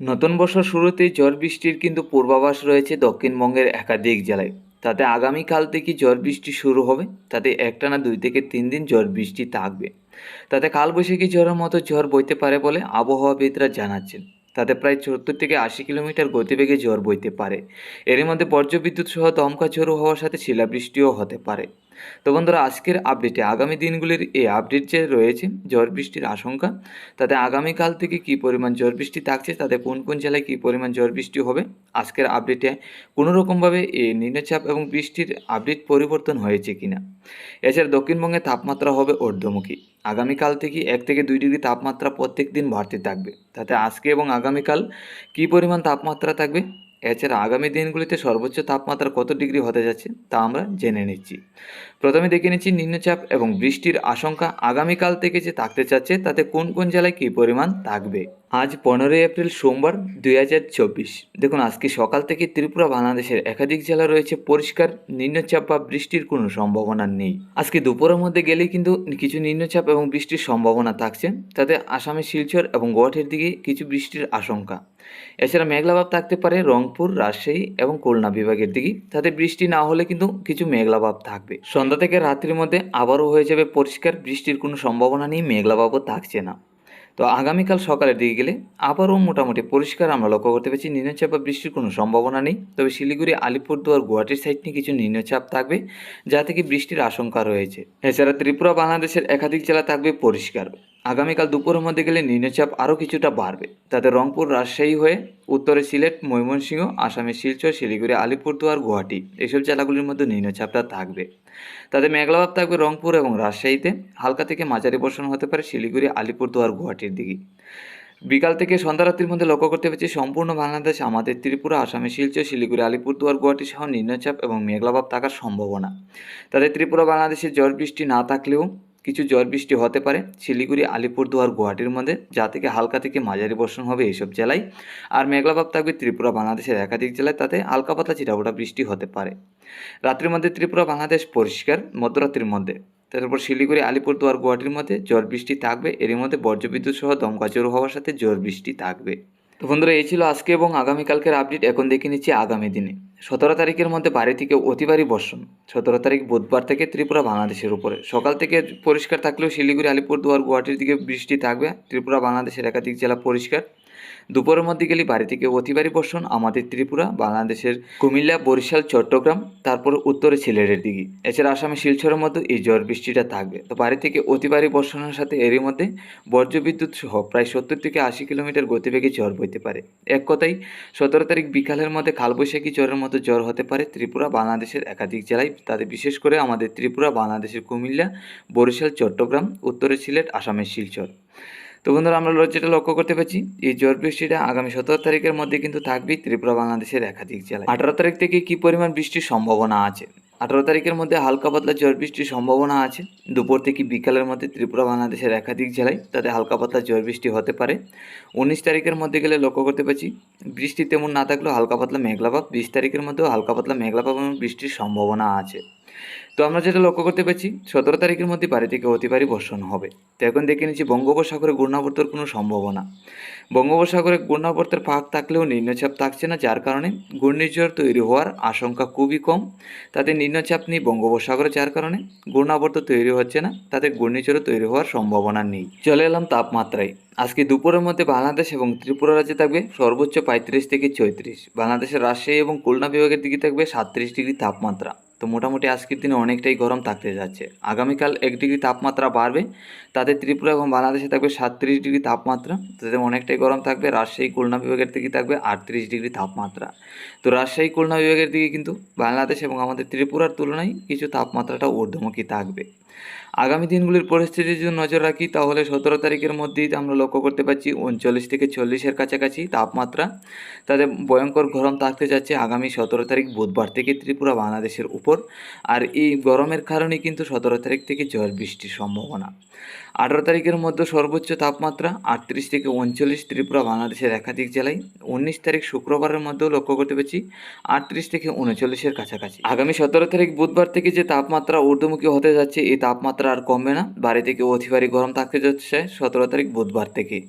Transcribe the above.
নতুন বছর শুরুতেই ঝড় বৃষ্টির কিন্তু পূর্বাভাস রয়েছে দক্ষিণবঙ্গের একাধিক জেলায়। তাতে আগামীকাল থেকে ঝড় বৃষ্টি শুরু হবে, তাতে একটানা দুই থেকে তিন দিন ঝড় বৃষ্টি থাকবে। তাতে কালবৈশাখী ঝড়ের মতো ঝড় বইতে পারে বলে আবহাওয়াবিদরা জানাচ্ছেন। তাতে প্রায় সত্তর থেকে আশি কিলোমিটার গতিবেগে ঝড় বইতে পারে। এর মধ্যে বজ্রবিদ্যুৎ সহ দমকা ঝড়ো হওয়ার সাথে শিলাবৃষ্টিও হতে পারে। তো বন্ধুরা, আজকের আপডেটে আগামী দিনগুলির এই আপডেট যে রয়েছে, ঝড় বৃষ্টির আশঙ্কা, তাতে আগামীকাল থেকে কী পরিমাণ ঝড় বৃষ্টি থাকছে, তাতে কোন কোন জেলায় কী পরিমাণ ঝড় বৃষ্টি হবে, আজকের আপডেটে কোনো রকমভাবে এই নিম্নচাপ এবং বৃষ্টির আপডেট পরিবর্তন হয়েছে কিনা। এছাড়া দক্ষিণবঙ্গে তাপমাত্রা হবে ঊর্ধ্বমুখী। আগামীকাল থেকে এক থেকে দুই ডিগ্রি তাপমাত্রা প্রত্যেক দিন বাড়তে থাকবে। তাতে আজকে এবং আগামীকাল কি পরিমাণ তাপমাত্রা থাকবে? এছাড়া আগামী দিনগুলিতে সর্বোচ্চ তাপমাত্রা কত ডিগ্রি হতে যাচ্ছে তা আমরা জেনে নিচ্ছি। প্রথমে দেখে নিচ্ছি নিম্নচাপ এবং বৃষ্টির আশঙ্কা আগামীকাল থেকে যে থাকতে চাচ্ছে, তাতে কোন কোন জেলায় কী পরিমাণ থাকবে আজ পনেরোই এপ্রিল সোমবার দুই হাজার চব্বিশ। দেখুন, আজকে সকাল থেকে ত্রিপুরা, বাংলাদেশের একাধিক জেলা রয়েছে পরিষ্কার, নিম্নচাপ বা বৃষ্টির কোনো সম্ভাবনা নেই। আজকে দুপুরের মধ্যে গেলেই কিন্তু কিছু নিম্নচাপ এবং বৃষ্টির সম্ভাবনা থাকছে। তাতে আসামের শিলচর এবং গুয়াহাটির দিকে কিছু বৃষ্টির আশঙ্কা। এছাড়া মেঘলাভাব থাকতে পারে রংপুর, রাজশাহী এবং খুলনা বিভাগের দিকে। তাতে বৃষ্টি না হলে কিন্তু কিছু মেঘলাভাব থাকবে। সন্ধ্যা থেকে রাত্রির মধ্যে আবারও হয়ে যাবে পরিষ্কার, বৃষ্টির কোনো সম্ভাবনা নেই মেঘলাভাবও থাকছে না। তো আগামীকাল সকালের দিকে গেলে আবারও মোটামুটি পরিষ্কার আমরা লক্ষ্য করতে পারছি। নিম্নচাপ বা বৃষ্টির কোনো সম্ভাবনা নেই। তবে শিলিগুড়ি, আলিপুরদুয়ার গুয়াহাটির সাইড নিয়ে কিছু নিম্নচাপ থাকবে, যা থেকে বৃষ্টির আশঙ্কা রয়েছে। এছাড়া ত্রিপুরা, বাংলাদেশের একাধিক জেলা থাকবে পরিষ্কার। আগামীকাল দুপুরের মধ্যে গেলে নিম্নচাপ আরও কিছুটা বাড়বে। তাতে রংপুর রাজশাহী হয়ে উত্তরে সিলেট, ময়মনসিংহ আসামের শিলচর, শিলিগুড়ি, আলিপুরদুয়ার গুয়াহাটি এইসব জেলাগুলির মধ্যে নিম্নচাপটা থাকবে। তাতে মেঘলাভাব থাকবে রংপুর এবং রাজশাহীতে। হালকা থেকে মাঝারি বর্ষণ হতে পারে শিলিগুড়ি, আলিপুরদুয়ার, গুয়াহাটির দিকে। বিকাল থেকে সন্ধ্যা রাত্রির মধ্যে লক্ষ্য করতে পারছি সম্পূর্ণ বাংলাদেশ, আমাদের ত্রিপুরা, আসামে শিলচর, শিলিগুড়ি, আলিপুরদুয়ার গুয়াহাটি সহ নিম্নচাপ এবং মেঘলাভাব থাকার সম্ভাবনা। তাদের ত্রিপুরা, বাংলাদেশে ঝড় বৃষ্টি না থাকলেও কিছু ঝড় বৃষ্টি হতে পারে। শিলিগুড়ি, আলিপুরদুয়ার গুয়াহাটির মধ্যে যা থেকে হালকা থেকে মাঝারি বর্ষণ হবে এইসব জেলায়। আর মেঘলাভাব থাকবে ত্রিপুরা, বাংলাদেশের একাধিক জেলায়। তাতে হালকা পাতলা চিটাফোটা বৃষ্টি হতে পারে। রাত্রির মধ্যে ত্রিপুরা, বাংলাদেশ পরিষ্কার, মধ্যরাত্রির মধ্যে। তারপর শিলিগুড়ি, আলিপুরদুয়ার গুয়াহাটির মধ্যে ঝড় বৃষ্টি থাকবে। এরই মধ্যে বজ্রবিদ্যুৎ সহ দমকা জোর হওয়ার সাথে ঝড় বৃষ্টি থাকবে। তো বন্ধুরা, এই ছিল আজকে এবং আগামীকালকের আপডেট। এখন দেখে নিচ্ছি আগামী দিনে। সতেরো তারিখের মধ্যে বাড়ি থেকে অতিবারী বর্ষণ। সতেরো তারিখ বুধবার থেকে ত্রিপুরা বাংলাদেশের উপরে। সকাল থেকে পরিষ্কার থাকলেও শিলিগুড়ি, আলিপুরদুয়ার, গুয়াহাটির দিকে বৃষ্টি থাকবে। ত্রিপুরা, বাংলাদেশের একাধিক জেলা পরিষ্কার। দুপুরের মধ্যে গেলে বাড়ি থেকে অতিবারী বর্ষণ আমাদের ত্রিপুরা, বাংলাদেশের কুমিল্লা, বরিশাল, চট্টগ্রাম, তারপর উত্তরে সিলেটের দিকে। এছাড়া আসামে শিলচরের মধ্যে এই ঝড় বৃষ্টিটা থাকবে। তো বাড়ি থেকে অতিবারী বর্ষণের সাথে এরই মধ্যে বজ্রবিদ্যুৎ সহ প্রায় সত্তর থেকে আশি কিলোমিটার গতিবেগে ঝড় বইতে পারে। এক কথাই সতেরো তারিখ বিকালের মধ্যে কালবৈশাখী জ্বরের মতো জ্বর হতে পারে ত্রিপুরা, বাংলাদেশের একাধিক জেলায়। তাদের বিশেষ করে আমাদের ত্রিপুরা, বাংলাদেশের কুমিল্লা, বরিশাল, চট্টগ্রাম, উত্তরে সিলেট আসামের শিলচর। তো বন্ধুরা, আমরা যেটা লক্ষ্য করতে পারছি এই ঝড় বৃষ্টিটা আগামী সতেরো তারিখের মধ্যে কিন্তু থাকবেই ত্রিপুরা, বাংলাদেশের একাধিক জেলায়। আঠারো তারিখ থেকে কি পরিমাণ বৃষ্টির সম্ভাবনা আছে? আঠারো তারিখের মধ্যে হালকা পাতলা ঝড় বৃষ্টির সম্ভাবনা আছে। দুপুর থেকে বিকালের মধ্যে ত্রিপুরা, বাংলাদেশের একাধিক জেলায় তাতে হালকা পাতলা ঝড় বৃষ্টি হতে পারে। উনিশ তারিখের মধ্যে গেলে লক্ষ্য করতে পারছি, বৃষ্টি তেমন না থাকলেও হালকা পাতলা মেঘলাভাব বিশ তারিখের মধ্যেও হালকা পাতলা মেঘলাভাব এবং বৃষ্টির সম্ভাবনা আছে। তো আমরা যেটা লক্ষ্য করতে পারছি, সতেরো তারিখের মধ্যে বাড়ি থেকে অতিবারী বর্ষণ হবে। তো এখন দেখে নিচ্ছি বঙ্গোপসাগরে ঘূর্ণাবর্তের কোনো সম্ভাবনা। বঙ্গোপসাগরে ঘূর্ণাবর্তের ফাঁক থাকলেও নিম্নচাপ থাকছে না, যার কারণে ঘূর্ণিঝড় তৈরি হওয়ার আশঙ্কা খুবই কম। তাতে নিম্নচাপ নেই বঙ্গোপসাগরে, যার কারণে ঘূর্ণাবর্ত তৈরি হচ্ছে না, তাতে ঘূর্ণিঝড় তৈরি হওয়ার সম্ভাবনা নেই। চলে এলাম তাপমাত্রায়। আজকে দুপুরের মধ্যে বাংলাদেশ এবং ত্রিপুরা রাজ্যে থাকবে সর্বোচ্চ পঁয়ত্রিশ থেকে চৌত্রিশ বাংলাদেশের রাজশাহী এবং খুলনা বিভাগের দিকে থাকবে সাতত্রিশ ডিগ্রি তাপমাত্রা। তো মোটামুটি আজকের দিনে অনেকটাই গরম থাকতে যাচ্ছে। আগামীকাল এক ডিগ্রি তাপমাত্রা বাড়বে, তাতে ত্রিপুরা এবং বাংলাদেশে থাকবে সাতত্রিশ ডিগ্রি তাপমাত্রা, তাতে অনেকটাই গরম থাকবে। রাজশাহী, খুলনা বিভাগের দিকে থাকবে আটত্রিশ ডিগ্রি তাপমাত্রা। তো রাজশাহী, খুলনা বিভাগের দিকে কিন্তু বাংলাদেশ এবং আমাদের ত্রিপুরার তুলনায় কিছু তাপমাত্রাটা ঊর্ধ্বমুখী থাকবে। আগামী দিনগুলির পরিস্থিতির যদি নজর রাখি, তাহলে সতেরো তারিখের মধ্যেই আমরা লক্ষ্য করতে পারছি উনচল্লিশ থেকে চল্লিশের কাছাকাছি তাপমাত্রা। তাদের ভয়ঙ্কর গরম থাকতে যাচ্ছে আগামী সতেরো তারিখ বুধবার থেকে ত্রিপুরা, বাংলাদেশের উপর। আর এই গরমের কারণেই কিন্তু সতেরো তারিখ থেকে ঝড় বৃষ্টির সম্ভাবনা। আঠারো তারিখের মধ্যে সর্বোচ্চ তাপমাত্রা আটত্রিশ থেকে উনচল্লিশ, ত্রিপুরা, বাংলাদেশের একাধিক জেলায়। উনিশ তারিখ শুক্রবারের মধ্যেও লক্ষ্য করতে পারছি আটত্রিশ থেকে উনচল্লিশের কাছাকাছি। আগামী সতেরো তারিখ বুধবার থেকে যে তাপমাত্রা ঊর্ধ্বমুখী হতে যাচ্ছে, এই তাপমাত্রা আর কমবে না। বাড়ি থেকে অতিবারি গরম থাকতে যাচ্ছে সতেরো তারিখ বুধবার থেকে।